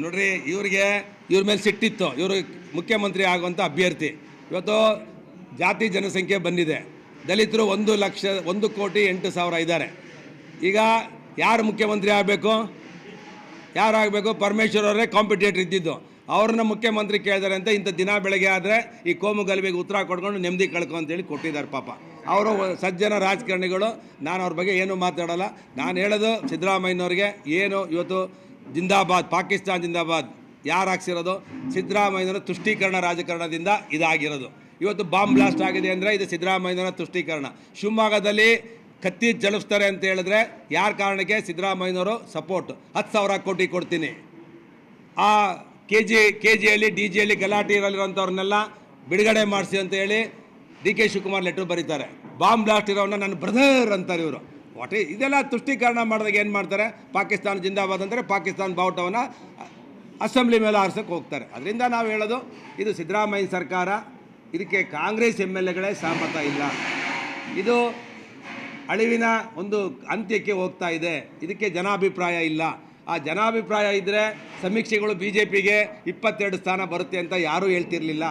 ನೋಡ್ರಿ, ಇವ್ರಿಗೆ ಇವ್ರ ಮೇಲೆ ಸಿಟ್ಟಿತ್ತು. ಇವರು ಮುಖ್ಯಮಂತ್ರಿ ಆಗುವಂಥ ಅಭ್ಯರ್ಥಿ. ಇವತ್ತು ಜಾತಿ ಜನಸಂಖ್ಯೆ ಬಂದಿದೆ. ದಲಿತರು ಒಂದು ಲಕ್ಷ, ಒಂದು ಕೋಟಿ ಎಂಟು ಸಾವಿರ ಇದ್ದಾರೆ. ಈಗ ಯಾರು ಮುಖ್ಯಮಂತ್ರಿ ಆಗಬೇಕು? ಯಾರಾಗಬೇಕು ಪರಮೇಶ್ವರ್ ಅವರೇ ಕಾಂಪಿಟೇಟರ್ ಇದ್ದಿದ್ದು. ಅವ್ರನ್ನ ಮುಖ್ಯಮಂತ್ರಿ ಕೇಳಿದಾರೆ ಅಂತ ಇಂಥ ದಿನ ಬೆಳಗ್ಗೆ ಆದರೆ ಈ ಕೋಮು ಗಲಭೆಗೆ ಉತ್ತರ ಕೊಡ್ಕೊಂಡು ನೆಮ್ಮದಿ ಕಳ್ಕೊ ಅಂತೇಳಿ ಕೊಟ್ಟಿದ್ದಾರೆ ಪಾಪ. ಅವರು ಸಜ್ಜನ ರಾಜಕಾರಣಿಗಳು. ನಾನು ಅವ್ರ ಬಗ್ಗೆ ಏನು ಮಾತಾಡೋಲ್ಲ. ನಾನು ಹೇಳೋದು ಸಿದ್ದರಾಮಯ್ಯನವ್ರಿಗೆ ಏನು ಇವತ್ತು ಜಿಂದಾಬಾದ್, ಪಾಕಿಸ್ತಾನ್ ಜಿಂದಾಬಾದ್, ಯಾರು ಹಾಕ್ಸಿರೋದು? ಸಿದ್ದರಾಮಯ್ಯನ ತುಷ್ಟೀಕರಣ ರಾಜಕಾರಣದಿಂದ ಇದಾಗಿರೋದು. ಇವತ್ತು ಬಾಂಬ್ ಬ್ಲಾಸ್ಟ್ ಆಗಿದೆ ಅಂದರೆ ಇದು ಸಿದ್ದರಾಮಯ್ಯನ ತುಷ್ಟೀಕರಣ. ಶಿವಮೊಗ್ಗದಲ್ಲಿ ಕತ್ತಿ ಚಲಿಸ್ತಾರೆ ಅಂತ ಹೇಳಿದ್ರೆ ಯಾರ ಕಾರಣಕ್ಕೆ? ಸಿದ್ದರಾಮಯ್ಯನವರು ಸಪೋರ್ಟ್. ಹತ್ತು ಸಾವಿರ ಕೋಟಿ ಕೊಡ್ತೀನಿ. ಆ ಕೆ ಜಿ ಕೆ ಜಿಯಲ್ಲಿ ಡಿ ಜಿಯಲ್ಲಿ ಗಲಾಟೆ ಇರಲಿರೋಂಥವ್ರನ್ನೆಲ್ಲ ಬಿಡುಗಡೆ ಮಾಡಿಸಿ ಅಂತ ಹೇಳಿ ಡಿ ಕೆ ಶಿವಕುಮಾರ್ ಲೆಟ್ರ್ ಬರೀತಾರೆ. ಬಾಂಬ್ ಬ್ಲಾಸ್ಟ್ ಇರೋನ್ನ ನನ್ನ ಬ್ರದರ್ ಅಂತಾರೆ ಇವರು. ಒಟ್ಟೆ ಇದೆಲ್ಲ ತುಷ್ಟೀಕರಣ ಮಾಡಿದಾಗ ಏನು ಮಾಡ್ತಾರೆ? ಪಾಕಿಸ್ತಾನ ಜಿಂದಾಬಾದ್ ಅಂದರೆ ಪಾಕಿಸ್ತಾನ ಬಾವುಟವನ್ನು ಅಸೆಂಬ್ಲಿ ಮೇಲೆ ಆರ್ಸೋಕ್ಕೆ ಹೋಗ್ತಾರೆ. ಅದರಿಂದ ನಾವು ಹೇಳೋದು, ಇದು ಸಿದ್ದರಾಮಯ್ಯ ಸರ್ಕಾರ, ಇದಕ್ಕೆ ಕಾಂಗ್ರೆಸ್ ಎಂ ಎಲ್ ಎಗಳೇ ಸಹಮತ ಇಲ್ಲ. ಇದು ಅಳಿವಿನ ಒಂದು ಅಂತ್ಯಕ್ಕೆ ಹೋಗ್ತಾ ಇದೆ. ಇದಕ್ಕೆ ಜನಾಭಿಪ್ರಾಯ ಇಲ್ಲ. ಆ ಜನಾಭಿಪ್ರಾಯ ಇದ್ದರೆ ಸಮೀಕ್ಷೆಗಳು ಬಿ ಜೆ ಪಿಗೆ ಇಪ್ಪತ್ತೆರಡು ಸ್ಥಾನ ಬರುತ್ತೆ ಅಂತ ಯಾರೂ ಹೇಳ್ತಿರ್ಲಿಲ್ಲ.